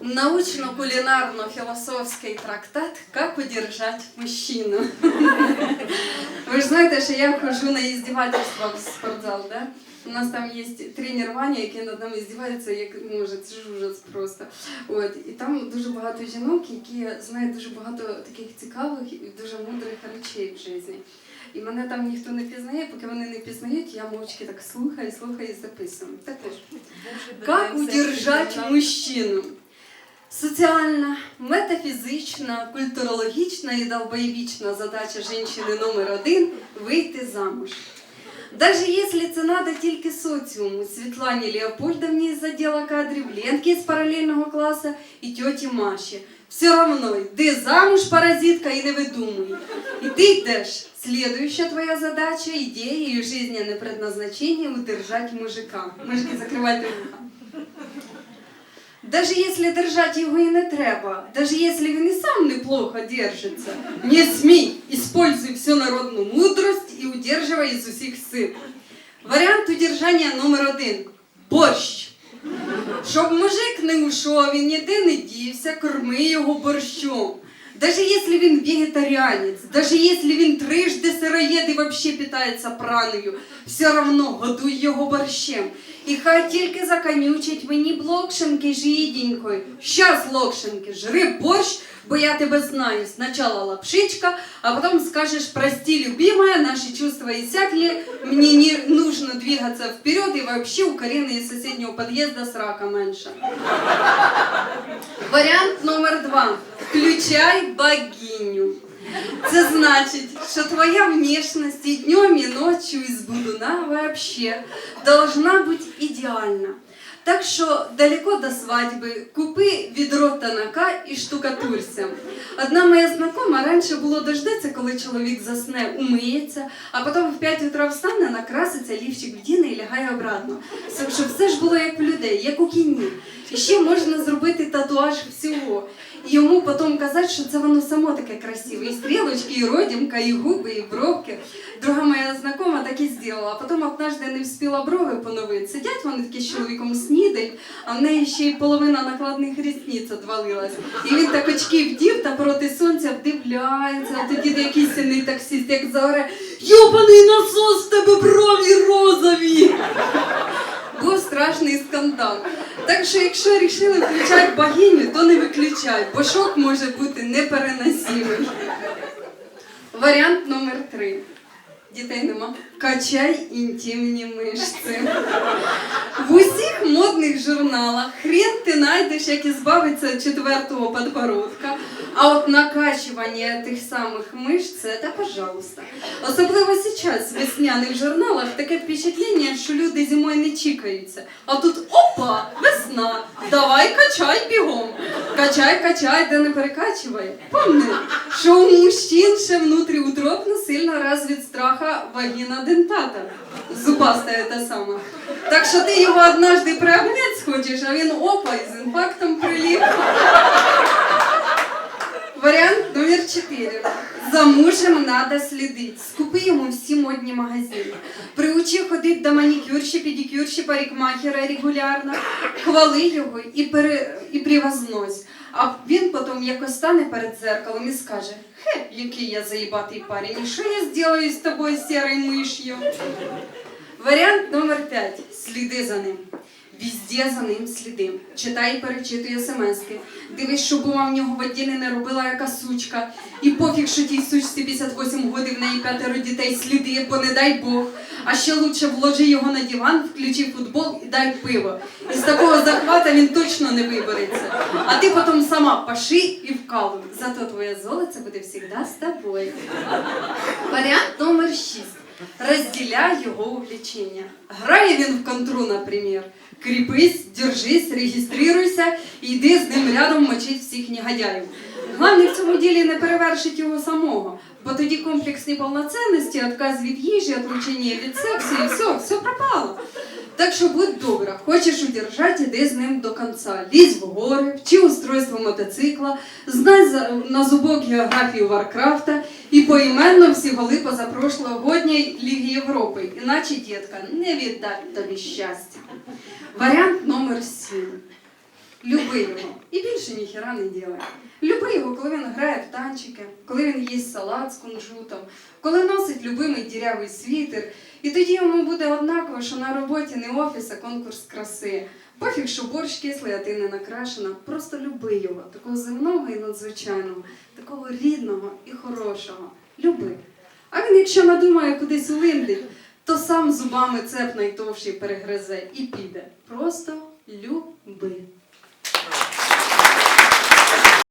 научно-кулінарно-філософський трактат «Как удержать мужчину». Ви ж знаєте, що я хожу на іздівательства в спортзал, да? У нас там є тренер Ваня, який над нами здівається, як може, це ж ужас просто. От. І там дуже багато жінок, які знають дуже багато таких цікавих і дуже мудрих речей в житті. І мене там ніхто не пізнає, поки вони не пізнають, я мовчки так слухаю, слухаю і записую. Також. Как удержать мужчину? Соціальна, метафізична, культурологічна і долбоєвічна задача жінки номер один – вийти замуж. Даже если це надо тільки соціуму, Світлані Леопольдовні з відділу кадрів, Ленки з паралельного класу і тьоті Маші. Все равно, йди замуж, паразитка, і не видумуй. І ти йдеш. Следующая твоя задача, идея и жизненное предназначение – удержать мужика. Мужики, закривайте вуха. Даже если держать його і не треба, даже если він і сам неплохо держится, не смій, используй всю народну мудрость і удерживай із усіх сил. Варіант удержання номер один – борщ. Щоб мужик не ушов він ніде не дівся, корми його борщом. Даже если він вегетаріанець, даже если він трижди сироєд і вообще питається праною, все равно годуй його борщем. І хай тільки заканючить мені блокшинки жиденькою. Щас, локшинки, жри борщ, бо я тебе знаю. Сначала лапшичка, а потом скажешь, прости, любимая, наши чувства иссякли, мне не нужно двигаться вперед, и вообще у Карины из соседнего подъезда срака меньше. Варіант номер два. Включай богиню. Це значить, що твоя внешность и днем, и ночью, и сбудуна вообще должна бути ідеальна. Так що далеко до свадьби купи відро танака і штукатурся. Одна моя знакома раніше було дождеться, коли чоловік засне, умиється, а потім в 5 утра встане, накраситься, лівчик вдіне і лягає обратно. Щоб все ж було як у людей, як у кіні. І ще можна зробити татуаж всього. І йому потім казати, що це воно само таке красиве. І стрілочки, і родімка, і губи, і бровки. Друга моя знакома так і зробила. А потім однажды не встигла брови поновити. Сидять вони такі з чоловіком снідають, а в неї ще й половина накладних рісниць відвалилась. І він так очки вдів та проти сонця вдивляється, а тоді де якийсь сильний таксист, як заоре, Йобаний насос, в тебе брові розові! Був страшний скандал. Так що, якщо вирішили включати богиню, то не виключай, бо шок може бути непереносимий. Варіант номер три. Дітей нема. Качай інтимні мишці. Журналах хрен ти знайдеш, як ізбавитися від четвертого подбородка. А от накачування тих самих мишць – це, пожалуйста. Особливо зараз в весняних журналах таке впечатлення, що люди зимою не чікаються. А тут опа, весна, давай качай бігом. Качай, качай, да не перекачивай. Помни, що у мужчин ще внутрі утробно сильно развит страха вагіна дентата. Зубастая та сама. Так що ти його однажды приобнять схочеш, а він опа, з інфарктом приліг. Варіант номер 4. За мужем надо слідити. Скупи йому всі модні магазини. Приучи ходити до манікюрші, педикюрші, парикмахера регулярно. Хвали його і, пере... і превознось. А він потім якось стане перед зеркалом і скаже: Хе, який я заїбатий парень, і що я зроблю з тобою сірою миш'ю? Варіант номер 5. Сліди за ним. Везде за ним сліди. Читай і перечитуй смски. Дивись, щоб була в нього в не робила яка сучка. І пофіг, що тій сучці 58 годин в неї п'ятеро дітей сліди, бо не дай Бог. А ще лучше вложи його на диван, включи футбол і дай пиво. Із такого захвата він точно не вибереться. А ти потім сама паши і вкалуй. Зато твоє золоце буде завжди з тобою. Варіант номер 6. Розділяй його увлечення. Грає він в контру, наприклад. Кріпись, держись, реєструйся і йди з ним рядом мочить всіх негодяїв. Головне в цьому ділі не перевершить його самого, бо тоді комплекс неповноцінності, отказ від їжі, отлучення від сексу і все, все пропало. Так що будь добра, хочеш удержати, іди з ним до кінця. Лізь в гори, вчи устройство мотоцикла, знай на зубок географію Варкрафта і поіменно всі голи позапрошлогодньої Ліги Європи. Іначе, дітка, не віддать тобі щастя. Варіант номер 7. Люби його. і більше ніхіра не діла. Люби його, коли він грає в танчики, коли він їсть салат з кунжутом, коли носить любимий дірявий світер, і тоді йому буде однаково, що на роботі не офіс, а конкурс краси. Пофіг, що борщ кислий, а ти не накрашена. Просто люби його, такого земного і надзвичайного, такого рідного і хорошого. Люби. А він, якщо надумає кудись улиндить, то сам зубами цеп найтовший перегризе і піде. Просто люби.